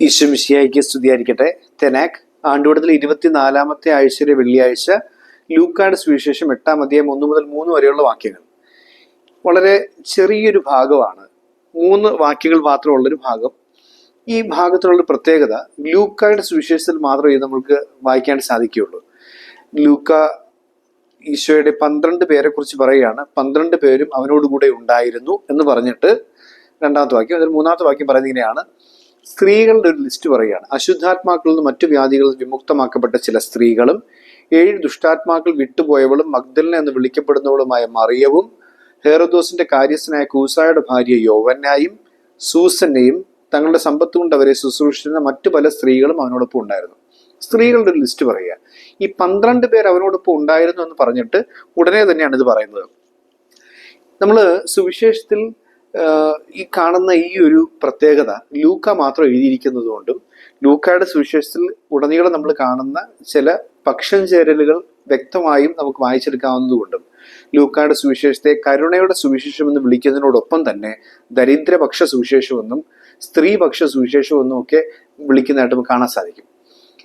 ഈശ്വമിശിയായിക്ക് സ്തുതിയായിരിക്കട്ടെ. തെനാക് ആണ്ടുവിടത്തിൽ ഇരുപത്തിനാലാമത്തെ ആഴ്ചയിലെ വെള്ളിയാഴ്ച ലൂക്കാട് സുവിശേഷം എട്ടാം അധ്യായം ഒന്ന് മുതൽ മൂന്ന് വരെയുള്ള വാക്യങ്ങൾ. വളരെ ചെറിയൊരു ഭാഗമാണ്. മൂന്ന് വാക്യങ്ങൾ മാത്രമുള്ളൊരു ഭാഗം. ഈ ഭാഗത്തിലുള്ള പ്രത്യേകത ലൂക്കായുടെ സുവിശേഷത്തിൽ മാത്രമേ നമ്മൾക്ക് വായിക്കാൻ സാധിക്കുകയുള്ളൂ. ലൂക്ക ഈശോയുടെ പന്ത്രണ്ട് പേരെ കുറിച്ച് പറയുകയാണ്. പന്ത്രണ്ട് പേരും അവനോടുകൂടെ ഉണ്ടായിരുന്നു എന്ന് പറഞ്ഞിട്ട് രണ്ടാമത്തെ വാക്യം അതിൽ മൂന്നാമത്തെ വാക്യം പറയുന്നത് സ്ത്രീകളുടെ ഒരു ലിസ്റ്റ് പറയുകയാണ്. അശുദ്ധാത്മാക്കളിൽ നിന്ന് മറ്റു വ്യാധികളിൽ വിമുക്തമാക്കപ്പെട്ട ചില സ്ത്രീകളും ഏഴ് ദുഷ്ടാത്മാക്കൾ വിട്ടുപോയവളും മഗ്ദലിന എന്ന് വിളിക്കപ്പെടുന്നവളുമായ മറിയവും ഹേറോദോസിന്റെ കാര്യസ്ഥനായ കൂസായുടെ ഭാര്യ യോവന്നായും സൂസന്നെയും തങ്ങളുടെ സമ്പത്ത് കൊണ്ട് അവരെ ശുശ്രൂഷിച്ചിരുന്ന മറ്റു പല സ്ത്രീകളും അവനോടൊപ്പം ഉണ്ടായിരുന്നു. സ്ത്രീകളുടെ ഒരു ലിസ്റ്റ് പറയുക. ഈ പന്ത്രണ്ട് പേർ അവനോടൊപ്പം ഉണ്ടായിരുന്നു എന്ന് പറഞ്ഞിട്ട് ഉടനെ തന്നെയാണ് ഇത് പറയുന്നത്. നമ്മൾ സുവിശേഷത്തിൽ ഈ കാണുന്ന ഈ ഒരു പ്രത്യേകത ലൂക്ക മാത്രം എഴുതിയിരിക്കുന്നത് കൊണ്ടും ലൂക്കയുടെ സുവിശേഷത്തിൽ ഉടനീളം നമ്മൾ കാണുന്ന ചില പക്ഷം ചേരലുകൾ വ്യക്തമായും നമുക്ക് വായിച്ചെടുക്കാവുന്നതുകൊണ്ടും ലൂക്കയുടെ സുവിശേഷത്തെ കരുണയുടെ സുവിശേഷം എന്ന് വിളിക്കുന്നതിനോടൊപ്പം തന്നെ ദരിദ്രപക്ഷ സുവിശേഷമെന്നും സ്ത്രീപക്ഷ സുവിശേഷമെന്നും ഒക്കെ വിളിക്കുന്നതായിട്ട് നമുക്ക് കാണാൻ സാധിക്കും.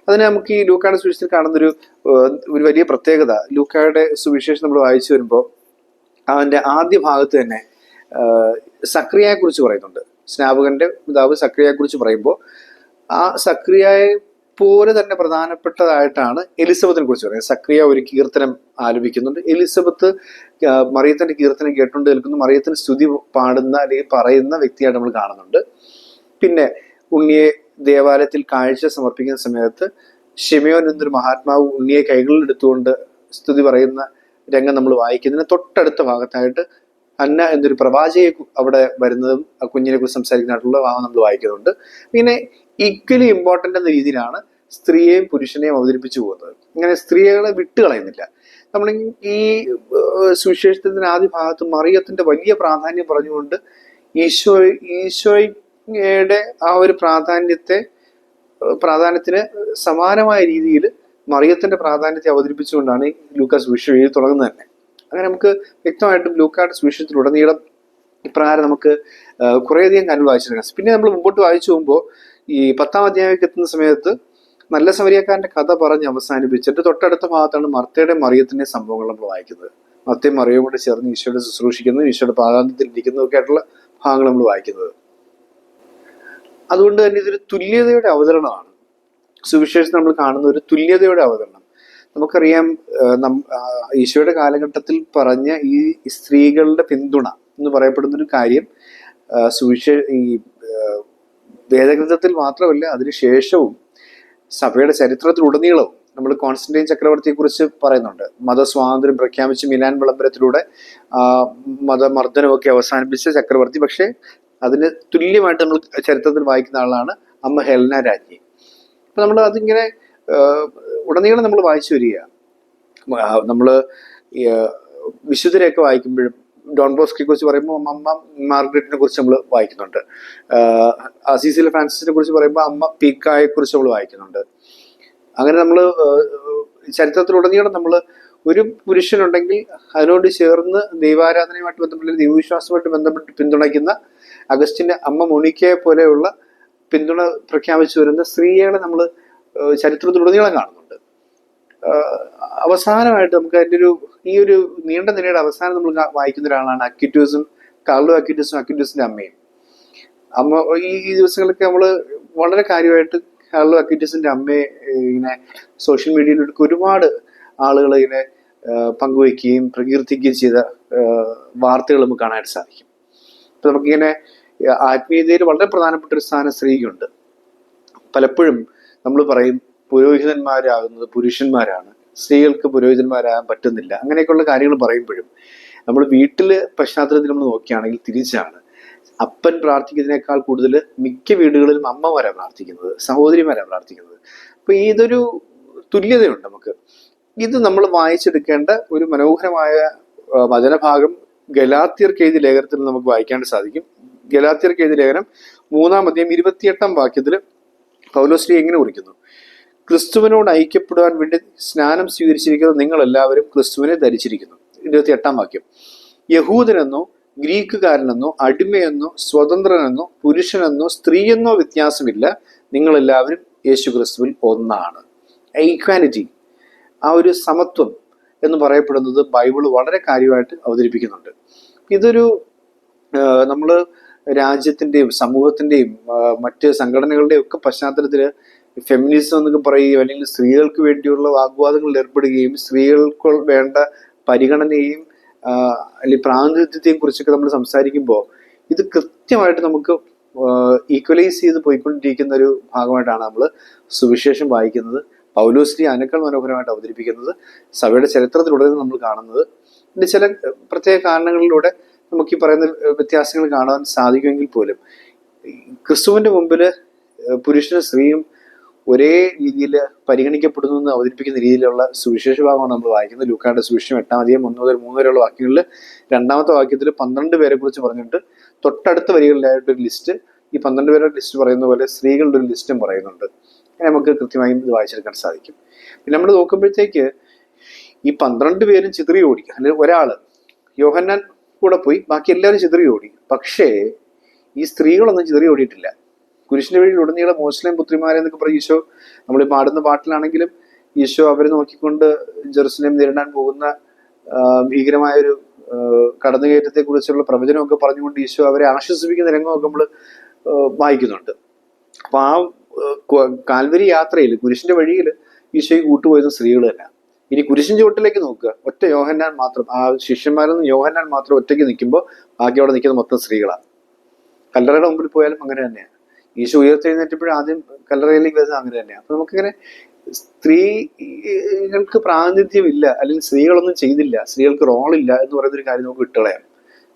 അതിന് നമുക്ക് ഈ ലൂക്കയുടെ സുവിശേഷത്തിൽ കാണുന്നൊരു ഒരു വലിയ പ്രത്യേകത ലൂക്കയുടെ സുവിശേഷം നമ്മൾ വായിച്ചു വരുമ്പോൾ അതിന്റെ ആദ്യ ഭാഗത്ത് തന്നെ സക്രിയയെ കുറിച്ച് പറയുന്നുണ്ട്. സ്നാപകന്റെ പിതാവ് സക്രിയയെ കുറിച്ച് പറയുമ്പോൾ ആ സക്രിയയെ പോലെ തന്നെ പ്രധാനപ്പെട്ടതായിട്ടാണ് എലിസബത്തിനെ കുറിച്ച് പറയുന്നത്. സക്രിയ ഒരു കീർത്തനം ആലപിക്കുന്നുണ്ട്. എലിസബത്ത് മറിയത്തിന്റെ കീർത്തനം കേട്ടുകൊണ്ട് നിൽക്കുന്നു മറിയത്തിന് സ്തുതി പാടുന്ന അല്ലെങ്കിൽ പറയുന്ന വ്യക്തിയായിട്ട് നമ്മൾ കാണുന്നുണ്ട്. പിന്നെ ഉണ്ണിയെ ദേവാലയത്തിൽ കാഴ്ച സമർപ്പിക്കുന്ന സമയത്ത് ഷിമയോൻ എന്നൊരു മഹാത്മാവ് ഉണ്ണിയെ കൈകളിൽ എടുത്തുകൊണ്ട് സ്തുതി പറയുന്ന രംഗം നമ്മൾ വായിക്കുന്നതിന് തൊട്ടടുത്ത ഭാഗത്തായിട്ട് അന്ന എന്നൊരു പ്രവാചകയെ അവിടെ വരുന്നതും ആ കുഞ്ഞിനെ കുറിച്ച് സംസാരിക്കുന്നതായിട്ടുള്ള ഭാഗം നമ്മൾ വായിക്കുന്നുണ്ട്. പിന്നെ ഈക്വലി ഇമ്പോർട്ടന്റ് എന്ന രീതിയിലാണ് സ്ത്രീയെയും പുരുഷനെയും അവതരിപ്പിച്ചു പോകുന്നത്. ഇങ്ങനെ സ്ത്രീകളെ വിട്ടുകളയുന്നില്ല. നമ്മൾ ഈ സുവിശേഷത്തിന്റെ ആദ്യ ഭാഗത്ത് മറിയത്തിന്റെ വലിയ പ്രാധാന്യം പറഞ്ഞുകൊണ്ട് ഈശോ ഈശോയുടെ ആ ഒരു പ്രാധാന്യത്തെ പ്രാധാന്യത്തിന് സമാനമായ രീതിയിൽ മറിയത്തിന്റെ പ്രാധാന്യത്തെ അവതരിപ്പിച്ചുകൊണ്ടാണ് ലൂക്കാസ് വിഷു എഴുതി തുടങ്ങുന്നത് തന്നെ. അങ്ങനെ നമുക്ക് വ്യക്തമായിട്ട് ബ്ലൂ കാർഡ്സ് വിഷയത്തിലുടനീളം ഇപ്രകാരം നമുക്ക് കുറേയധികം കാര്യങ്ങൾ വായിച്ചിട്ടുണ്ട് പിന്നെ നമ്മൾ മുമ്പോട്ട് വായിച്ചു പോകുമ്പോൾ ഈ പത്താം അധ്യായത്തിൽ എത്തുന്ന സമയത്ത് നല്ല സമരിയക്കാരന്റെ കഥ പറഞ്ഞ് അവസാനിപ്പിച്ചിട്ട് തൊട്ടടുത്ത ഭാഗത്താണ് മർത്തയുടെ മറിയത്തിന്റെ സംഭവങ്ങൾ നമ്മൾ വായിക്കുന്നത്. മർത്തയും മറിയവും കൂടെ ചേർന്ന് ഈശോയുടെ ശുശ്രൂഷിക്കുന്നു ഈശോയുടെ പാതാന്തത്തിൽ ഇരിക്കുന്നതൊക്കെ ആയിട്ടുള്ള ഭാഗങ്ങൾ നമ്മൾ വായിക്കുന്നത്. അതുകൊണ്ട് തന്നെ ഇതൊരു തുല്യതയുടെ അവതരണമാണ്. സുവിശേഷം നമ്മൾ കാണുന്ന ഒരു തുല്യതയുടെ അവതരണം. നമുക്കറിയാം ഈശോയുടെ കാലഘട്ടത്തിൽ പറഞ്ഞ ഈ സ്ത്രീകളുടെ പിന്തുണ എന്ന് പറയപ്പെടുന്നൊരു കാര്യം സുവിശ ഈ വേദഗ്രന്ഥത്തിൽ മാത്രമല്ല അതിനുശേഷവും സഭയുടെ ചരിത്രത്തിലുടനീളവും നമ്മൾ കോൺസ്റ്റന്റൈൻ ചക്രവർത്തിയെക്കുറിച്ച് പറയുന്നുണ്ട്. മതസ്വാതന്ത്ര്യം പ്രഖ്യാപിച്ച് മിലാൻ വിളംബരത്തിലൂടെ മതമർദ്ദനമൊക്കെ അവസാനിപ്പിച്ച ചക്രവർത്തി. പക്ഷേ അതിന് തുല്യമായിട്ട് നമ്മൾ ചരിത്രത്തിൽ വായിക്കുന്ന ആളാണ് അമ്മ ഹെൽന രാജ്ഞി. അപ്പൊ നമ്മൾ അതിങ്ങനെ ഉടനീളം നമ്മൾ വായിച്ചു വരികയാണ്. നമ്മൾ വിശുദ്ധരെയൊക്കെ വായിക്കുമ്പോഴും ഡോൺ ബോസ്കെ കുറിച്ച് പറയുമ്പോൾ അമ്മ മാർഗ്രറ്റിനെ കുറിച്ച് നമ്മൾ വായിക്കുന്നുണ്ട്. അസീസിലെ ഫ്രാൻസിസിനെ കുറിച്ച് പറയുമ്പോൾ അമ്മ പീക്കായെ കുറിച്ച് നമ്മൾ വായിക്കുന്നുണ്ട്. അങ്ങനെ നമ്മൾ ചരിത്രത്തിലുടനീളം നമ്മൾ ഒരു പുരുഷനുണ്ടെങ്കിൽ അതിനോട് ചേർന്ന് ദൈവാരാധനയുമായിട്ട് ബന്ധപ്പെട്ട് ദൈവവിശ്വാസമായിട്ട് ബന്ധപ്പെട്ട് പിന്തുണയ്ക്കുന്ന അഗസ്റ്റിന്റെ അമ്മ മോണിക്കയെ പോലെയുള്ള പിന്തുണ പ്രഖ്യാപിച്ചു വരുന്ന സ്ത്രീകളെ നമ്മൾ ചരിത്രത്തിലുടനീളം കാണുന്നുണ്ട്. അവസാനമായിട്ട് നമുക്ക് അതിന്റെ ഒരു ഈ ഒരു നീണ്ട നിരയുടെ അവസാനം നമ്മൾ വായിക്കുന്ന ഒരാളാണ് അക്യൂറ്റൂസും കാർലോ അക്യൂറ്റൂസും അക്യൂറ്റൂസിന്റെ അമ്മയും. അമ്മ ഈ ദിവസങ്ങളൊക്കെ നമ്മൾ വളരെ കാര്യമായിട്ട് കാർലോ അക്യൂറ്റസിന്റെ അമ്മയെ ഇങ്ങനെ സോഷ്യൽ മീഡിയയിലൊക്കെ ഒരുപാട് ആളുകൾ ഇങ്ങനെ പങ്കുവയ്ക്കുകയും പ്രകീർത്തിക്കുകയും ചെയ്ത വാർത്തകൾ നമുക്ക് കാണാനായിട്ട് സാധിക്കും. അപ്പൊ നമുക്കിങ്ങനെ ആത്മീയതയിൽ വളരെ പ്രധാനപ്പെട്ട ഒരു സ്ഥാനം സ്ത്രീക്കുണ്ട്. പലപ്പോഴും നമ്മൾ പറയും പുരോഹിതന്മാരാകുന്നത് പുരുഷന്മാരാണ്. സ്ത്രീകൾക്ക് പുരോഹിതന്മാരാകാൻ പറ്റുന്നില്ല. അങ്ങനെയൊക്കെയുള്ള കാര്യങ്ങൾ പറയുമ്പോഴും നമ്മൾ വീട്ടിൽ പശ്ചാത്തലത്തിൽ നമ്മൾ നോക്കുകയാണെങ്കിൽ തിരിച്ചാണ്. അപ്പൻ പ്രാർത്ഥിക്കുന്നതിനേക്കാൾ കൂടുതൽ മിക്ക വീടുകളിലും അമ്മമാരാണ് പ്രാർത്ഥിക്കുന്നത് സഹോദരിമാരാണ് പ്രാർത്ഥിക്കുന്നത്. അപ്പൊ ഇതൊരു തുല്യതയുണ്ട് നമുക്ക്. ഇത് നമ്മൾ വായിച്ചെടുക്കേണ്ട ഒരു മനോഹരമായ വചനഭാഗം ഗലാത്തിയർക്ക് എഴുതിയ ലേഖനത്തിൽ നമുക്ക് വായിക്കാൻ സാധിക്കും. ഗലാത്തിയർക്ക് എഴുതിയ ലേഖനം മൂന്നാം അധ്യായം ഇരുപത്തിയെട്ടാം വാക്യത്തിൽ പൗലോശ്രീ എങ്ങനെ കുറിക്കുന്നു? ക്രിസ്തുവിനോട് ഐക്യപ്പെടുവാൻ വേണ്ടി സ്നാനം സ്വീകരിച്ചിരിക്കുന്ന നിങ്ങൾ എല്ലാവരും ക്രിസ്തുവിനെ ധരിച്ചിരിക്കുന്നു. ഇരുപത്തി എട്ടാം വാക്യം. യഹൂദനെന്നോ ഗ്രീക്കുകാരനെന്നോ അടിമയെന്നോ സ്വതന്ത്രനെന്നോ പുരുഷനെന്നോ സ്ത്രീയെന്നോ വ്യത്യാസമില്ല. നിങ്ങളെല്ലാവരും യേശു ക്രിസ്തുവിൽ ഒന്നാണ്. ഈക്വാലിറ്റി ആ ഒരു സമത്വം എന്ന് പറയപ്പെടുന്നത് ബൈബിൾ വളരെ കാര്യമായിട്ട് അവതരിപ്പിക്കുന്നുണ്ട്. ഇതൊരു നമ്മൾ രാജ്യത്തിന്റെയും സമൂഹത്തിന്റെയും മറ്റ് സംഘടനകളുടെയും ഒക്കെ പശ്ചാത്തലത്തിൽ ഫെമിനിസം എന്നൊക്കെ പറയുകയും അല്ലെങ്കിൽ സ്ത്രീകൾക്ക് വേണ്ടിയുള്ള വാഗ്വാദങ്ങളിൽ ഏർപ്പെടുകയും സ്ത്രീകൾക്ക് വേണ്ട പരിഗണനയും അല്ലെങ്കിൽ പ്രാതിനിധ്യത്തെയും കുറിച്ചൊക്കെ നമ്മൾ സംസാരിക്കുമ്പോൾ ഇത് കൃത്യമായിട്ട് നമുക്ക് ഈക്വലൈസ് ചെയ്ത് പോയിക്കൊണ്ടിരിക്കുന്ന ഒരു ഭാഗമായിട്ടാണ് നമ്മൾ സുവിശേഷം വായിക്കുന്നത്. പൗലോശ്രീ അനക്കൾ മനോഹരമായിട്ട് അവതരിപ്പിക്കുന്നത് സഭയുടെ ചരിത്രത്തിലൂടെ നമ്മൾ കാണുന്നത്. ഇതിന്റെ ചില പ്രത്യേക കാരണങ്ങളിലൂടെ നമുക്ക് ഈ പറയുന്ന വ്യത്യാസങ്ങൾ കാണാൻ സാധിക്കുമെങ്കിൽ പോലും ക്രിസ്തുവിന്റെ മുമ്പിൽ പുരുഷനും സ്ത്രീയും ഒരേ രീതിയിൽ പരിഗണിക്കപ്പെടുന്നു എന്ന് അവതരിപ്പിക്കുന്ന രീതിയിലുള്ള സുവിശേഷ ഭാഗമാണ് നമ്മൾ വായിക്കുന്നത്. ലൂക്കായുടെ സുവിശേഷം എട്ടാം അധികം ഒന്ന് മുതൽ മൂന്ന് വരെയുള്ള വാക്യങ്ങളിൽ രണ്ടാമത്തെ വാക്യത്തിൽ പന്ത്രണ്ട് പേരെ കുറിച്ച് പറഞ്ഞിട്ട് തൊട്ടടുത്ത വരികളിലായിട്ട് ഒരു ലിസ്റ്റ് ഈ പന്ത്രണ്ട് പേരുടെ ലിസ്റ്റ് പറയുന്ന പോലെ സ്ത്രീകളുടെ ഒരു ലിസ്റ്റും പറയുന്നുണ്ട്. നമുക്ക് കൃത്യമായും ഇത് വായിച്ചെടുക്കാൻ സാധിക്കും. പിന്നെ നമ്മൾ നോക്കുമ്പോഴത്തേക്ക് ഈ പന്ത്രണ്ട് പേരും ചിതറി ഓടി അല്ലെങ്കിൽ ഒരാൾ യോഹന്നാൻ കൂടെ പോയി. ബാക്കി എല്ലാവരും ചിതറി ഓടി. പക്ഷേ ഈ സ്ത്രീകളൊന്നും ചിതറി ഓടിയിട്ടില്ല. കുരിശിന്റെ വഴിയിൽ ഉടനീളം മുസ്ലിം പുത്രിമാരെ എന്നൊക്കെ പറയും ഈശോ നമ്മൾ പാടുന്ന പാട്ടിലാണെങ്കിലും ഈശോ അവരെ നോക്കിക്കൊണ്ട് ജെറുസലേം നേരിടാൻ പോകുന്ന ഭീകരമായ ഒരു കടന്നുകയറ്റത്തെ കുറിച്ചുള്ള പ്രവചനമൊക്കെ പറഞ്ഞുകൊണ്ട് ഈശോ അവരെ ആശ്വസിപ്പിക്കുന്ന രംഗമൊക്കെ നമ്മൾ വായിക്കുന്നുണ്ട്. അപ്പൊ ആ, കാൽവരി യാത്രയിൽ കുരിശിന്റെ വഴിയിൽ ഈശോയ്ക്ക് കൂട്ടുപോയത് സ്ത്രീകൾ തന്നെ. ഇനി കുരിശിൻ ചുവട്ടിലേക്ക് നോക്കുക. ഒറ്റ യോഹന്നാൻ മാത്രം ആ ശിഷ്യന്മാരിൽ നിന്ന് യോഹന്നാൻ മാത്രം ഒറ്റയ്ക്ക് നിൽക്കുമ്പോൾ ബാക്കി അവിടെ നിൽക്കുന്ന മൊത്തം സ്ത്രീകളാണ് കല്ലറയുടെ മുമ്പിൽ പോയാലും അങ്ങനെ തന്നെയാണ് ഈശോ ഉയർത്തെഴുന്നേറ്റപ്പോഴും ആദ്യം കല്ലറയിലേക്ക് വരുന്നത് അങ്ങനെ തന്നെയാണ് അപ്പൊ നമുക്കിങ്ങനെ സ്ത്രീകൾക്ക് പ്രാതിനിധ്യമില്ല അല്ലെങ്കിൽ സ്ത്രീകളൊന്നും ചെയ്തില്ല സ്ത്രീകൾക്ക് റോളില്ല എന്ന് പറയുന്ന ഒരു കാര്യം നമുക്ക് വിട്ടുകളയാം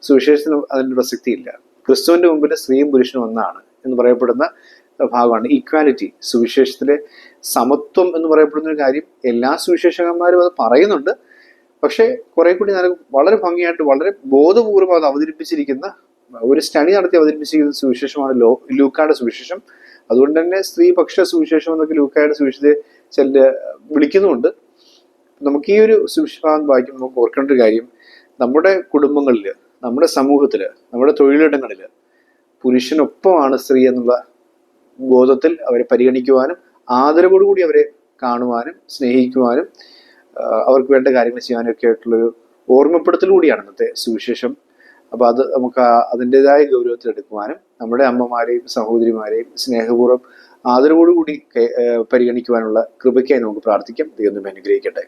സുവിശേഷത്തിന് അതിന് പ്രസക്തിയില്ല ക്രിസ്തുവിന്റെ മുമ്പിൽ സ്ത്രീയും പുരുഷനും ഒന്നാണ് എന്ന് പറയപ്പെടുന്ന ഭാഗമാണ്. ഈക്വാലിറ്റി സുവിശേഷത്തിലെ സമത്വം എന്ന് പറയപ്പെടുന്ന ഒരു കാര്യം എല്ലാ സുവിശേഷകന്മാരും അത് പറയുന്നുണ്ട്. പക്ഷേ കുറെ കൂടി നല്ല വളരെ ഭംഗിയായിട്ട് വളരെ ബോധപൂർവം അത് അവതരിപ്പിച്ചിരിക്കുന്ന ഒരു സ്റ്റഡി നടത്തി അവതരിപ്പിച്ചിരിക്കുന്ന സുവിശേഷമാണ് ലോ ലൂക്കായുടെ സുവിശേഷം. അതുകൊണ്ട് തന്നെ സ്ത്രീപക്ഷ സുവിശേഷം എന്നൊക്കെ ലൂക്കായുടെ സുവിശേഷത്തെ ചില വിളിക്കുന്നുമുണ്ട്. നമുക്ക് ഈ ഒരു സുവിശേഷം വായിക്കുമ്പോൾ നമുക്ക് ഓർക്കേണ്ട ഒരു കാര്യം നമ്മുടെ കുടുംബങ്ങളിൽ നമ്മുടെ സമൂഹത്തിൽ നമ്മുടെ തൊഴിലിടങ്ങളിൽ പുരുഷനൊപ്പമാണ് സ്ത്രീ എന്നുള്ള ബോധത്തിൽ അവരെ പരിഗണിക്കുവാനും ആദരവോടുകൂടി അവരെ കാണുവാനും സ്നേഹിക്കുവാനും അവർക്ക് വേണ്ട കാര്യങ്ങൾ ചെയ്യാനൊക്കെ ഒക്കെ ആയിട്ടുള്ളൊരു ഓർമ്മപ്പെടുത്തൽ കൂടിയാണ് ഇന്നത്തെ സുവിശേഷം. അപ്പം അത് നമുക്ക് അതിന്റെതായ ഗൗരവത്തിൽ എടുക്കുവാനും നമ്മുടെ അമ്മമാരെയും സഹോദരിമാരെയും സ്നേഹപൂർവം ആദരവോടുകൂടി പരിഗണിക്കുവാനുള്ള കൃപയ്ക്കായി നമുക്ക് പ്രാർത്ഥിക്കാം. ദൈവം അനുഗ്രഹിക്കട്ടെ.